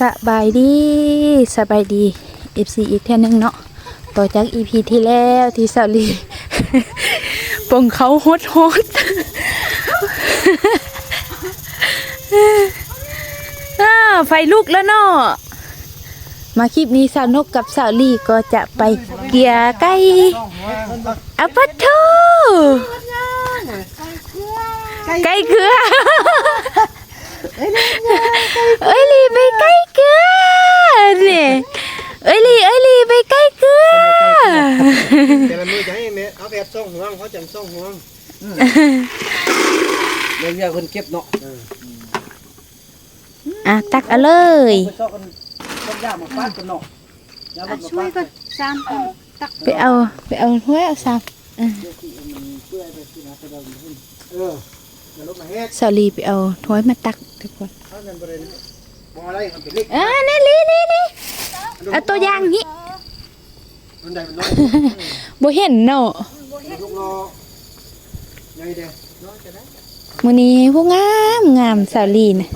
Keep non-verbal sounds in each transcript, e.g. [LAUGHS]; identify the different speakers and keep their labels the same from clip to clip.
Speaker 1: สบายดีสบายดี FC อีกเท่านึงเนาะต่อจาก EP ที่แล้วที่สาวลีปงเขาฮดฮดไฟลุกแล้วเนาะมาคลิปนี้สาวนกกับสาวลีก็จะไปเกียร์ไก่อะปัทโทไก่เกลือ เอ้ยลีไปใกล้เกลือเนี่ยเอ้ยลีเอ้ยลีไปใกล้เกลือ
Speaker 2: แต่ละมือจะให้แม่เอาแบบส่งห่วงเขาจังส่งห่วง
Speaker 3: เดี๋ยวเดี๋ยวคนเก็บเนาะ
Speaker 1: อะตักเอาเลย
Speaker 4: ช่วยก่อนสามตัก
Speaker 1: ไปเอาไปเอาถ้วยเอาสาม
Speaker 2: เออ sao
Speaker 1: li bị ao thối mà tắc. Thế con à nè li li li à tôi giang nhỉ [LAUGHS] bố hiền
Speaker 2: nọ. Mùa này vô ngam ngam xào lì này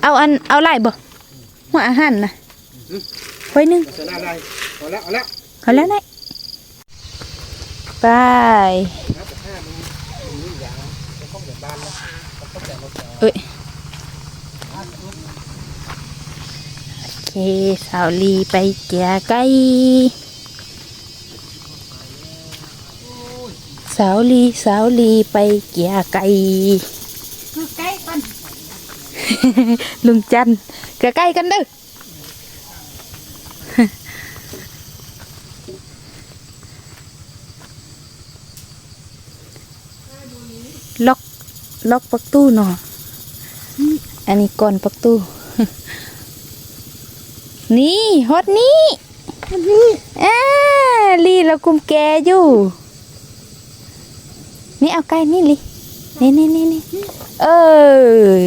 Speaker 2: ao ăn, ao lại bờ. Họa hẳn này quấy nưng. เอา
Speaker 1: ละ
Speaker 2: เอา
Speaker 1: ละ
Speaker 2: เอา
Speaker 1: แล้วไหน
Speaker 2: ไปอาแล้านน
Speaker 1: เอ้ยโอเคสาวลีไปเกียไก่สาวลีสาวลีไปเกียไก่
Speaker 4: คือไก่กัน
Speaker 1: ลุงจันเกียไก่กันเด้อ ล็อกล็อกประตูเนาะอันนี้ก่อนประตูนี่ฮอตนี่นี่อ่าลีเรากุมแกอยู่ นี่เอาไก่นี่ลีนี่นี่นี่นี่เออ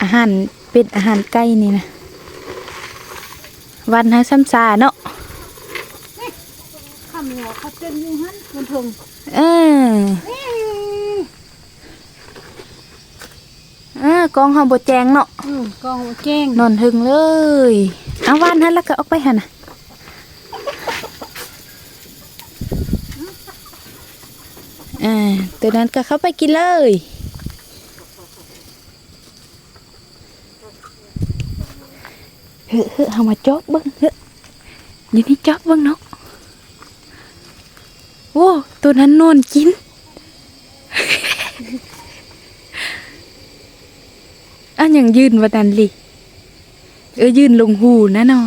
Speaker 1: อาหารเป็นอาหารไก่นี่นะวันให้ซ้ำซาเนาะ
Speaker 4: คำหัวเขาเต้นอยู่หันมันทง
Speaker 1: เอออ่ากองเฮาบ่แจงเนาะ
Speaker 4: อืมกองหัวแจ้ง
Speaker 1: นอนหึงเลยเอาวันให้แล้วก็ออกไปหั่นน่ะอ่าตัวนั้นก็เข้าไปกินเลย เฮ้อเฮ้อเอามาจอกเบิ่งเฮ้ออยู่นี่จอกเบิ่งเนาะโอ้ตัวนั้นนอนกิน อันยังยืนวันนั้นลิเออยืนลงหูนะเนาะ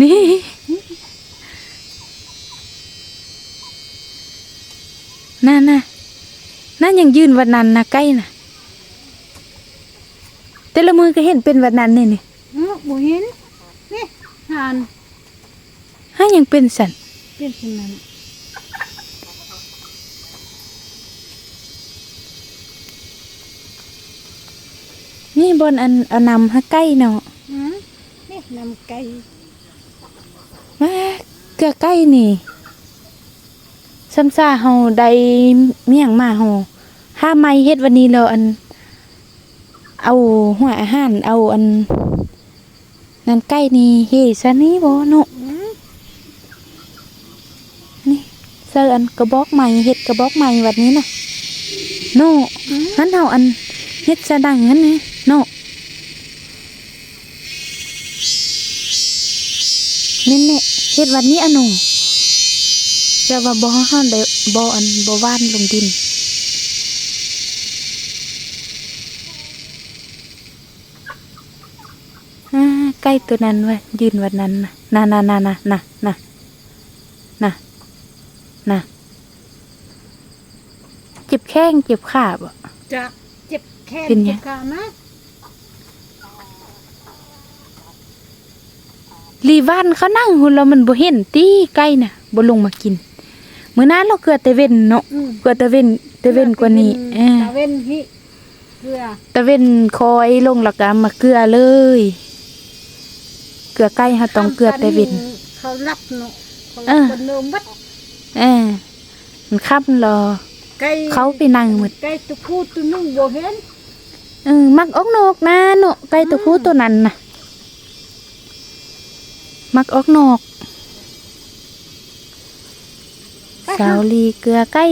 Speaker 4: นี่
Speaker 1: นี่น่าน่ะนั่นยังยืนวันนั้นนะใกล้น่ะแต่ละมือก็เห็นเป็นวันนั้นนี่นี่
Speaker 4: เนาะบ่เห็นนี่หาน
Speaker 1: ถ้ายังเป็นสัน
Speaker 4: เป็นเช่นนั้น
Speaker 1: นี่บนอันเอานำฮะใกล้เนาะ
Speaker 4: ฮะนี่นำไก่
Speaker 1: มาเกลือใกล้นี่ซ้ำซ่าเฮาได้เมี่ยงมาเฮาถ้าไม่เฮ็ดวันนี้เราอัน เอาหัวอาหาร เอาอัน นั่นใกล้นี่เฮ็ดซะนี่บ่เนาะนี่เซออันกระบอกใหม่เฮ็ดกระบอกใหม่วันนี้น่ะเนาะงั้นเฮาอันเฮ็ดซะดังงั้นนี่เนาะนี่แน่เฮ็ดวันนี้อะหนูจะว่าบ่ฮอดได้บ่อันบ่ว่านลงดิน ใกล้ตัวนั้นไว้ยืนวันนั้นนะน่ะน่ะน่ะน่ะน่ะน่ะน่ะน่ะเจ็บแข้งเจ็บขาบ่
Speaker 4: จะเจ็บแขน
Speaker 1: เป็นไง
Speaker 4: เจ็บขานะ
Speaker 1: ลีวันเขานั่งหุ่นแล้วมันบ่เห็นตีใกล้น่ะบ่ลงมากินมื้อนั้นเราเกลือแต่เว้นเนาะ
Speaker 4: อืม
Speaker 1: เกลือแต่เว้นแต่เว้นกว่านี้เออ
Speaker 4: ตะเว้นฮิเกลือ
Speaker 1: แต่เว้นคอยลงแล้วก็เอามาเกลือเลยเก ลือใกล้เฮาต้องเกลือแต่เว้น
Speaker 4: เขารับเนาะเขา
Speaker 1: เอ
Speaker 4: รับ
Speaker 1: อ
Speaker 4: คนเดิมบัด
Speaker 1: เออมันค่ำรอ
Speaker 4: ไก่
Speaker 1: เขาไปนั่งหมด
Speaker 4: ไก่ตัวผู้ตัวนึงบ่เห็น
Speaker 1: เออมักออกนอกนะเนาะไก่ตัวผู้ตัวนั้นน่ะมักออกนอกสาวลีเกลือไก่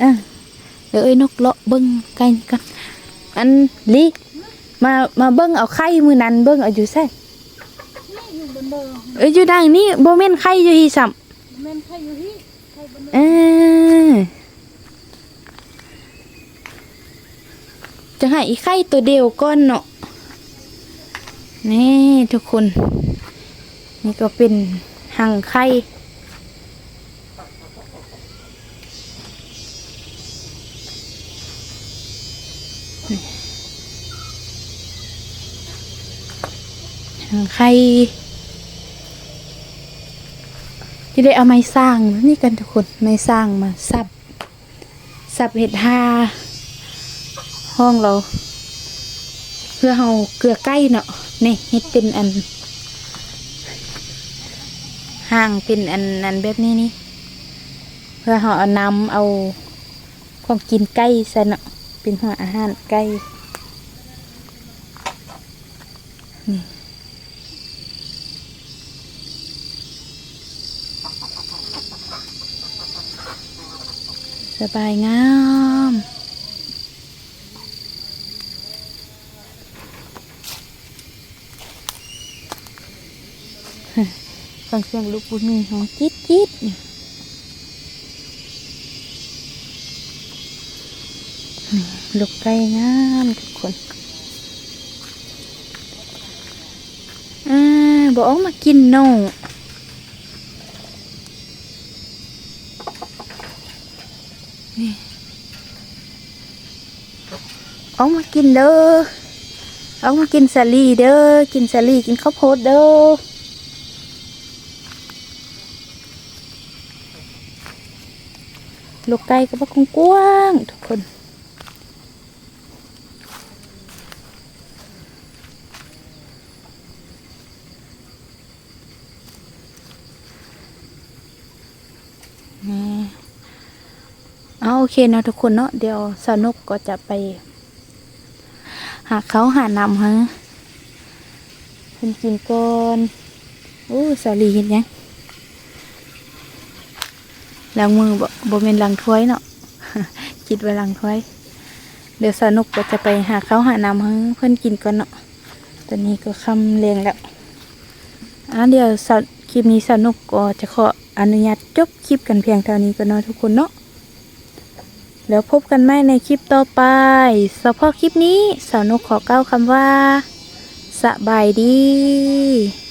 Speaker 1: เออเดี๋ยวเอ้ยนกเลาะเบิ้งไก่กันอันลีมามาเบิ้งเอาไข่มือนั้นเบิ้งเอาอยู่ใส่
Speaker 4: นี่อยู่ บนเดิม
Speaker 1: เอ้ยอยู่ดังนี้โบเมนไข่อยู่อีสัม
Speaker 4: แม่นใครอยู่ฮิใครบนเดิม
Speaker 1: เออจะให้อีไข่ตัวเดียวก้อนเนาะนี่ทุกคน นี่ก็เป็นหังไข่หังไข่ ที่ได้เอาไม้สร้างนี่กันทุกคนไม้สร้างมาสับสับเห็ดหาห้องเรา เพื่อเอาเกลือใกล้เนาะนี่เห็ดเป็นอันห่างเป็นอันอันแบบนี้นี่เพื่อเราเอานำเอาของกินไก่ใส่เนาะเป็นหัวอาหารไก่นี่ สบายงามฟังเสียงลูกบุญมีของจิ๊ดจิ๊ดเนี่ยลูกไก่งามทุกคนอ่าบอกมากินนาะ ออกมากินเด้อออกมากินสาลีเด้อกินสาลีกินข้าวโพดเด้อลูกไก่ก็บ่คงกว้างทุกคนนี่เอาโอเคเนาะทุกคนเนาะเดี๋ยวสนุกก็จะไป หาเขาหานำฮะเพิ่นกินก่อนโอ้สาลีเห็นยังล้างมือบ่บ่เป็นล้างถ้วยเนาะคิดว่าล้างถ้วย เดี๋ยวสนุกก็จะไปหาเขาหานำให้เพื่อนกินก่อนเนาะตอนนี้ก็ค่ำแรงแล้วอะเดี๋ยวคลิปนี้สนุกก็จะขออนุญาตจบคลิปกันเพียงเท่านี้ก่อนเนาะทุกคนเนาะ แล้วพบกันใหม่ในคลิปต่อไปสำหรับคลิปนี้สาวนกขอเก้าคำว่าสบายดี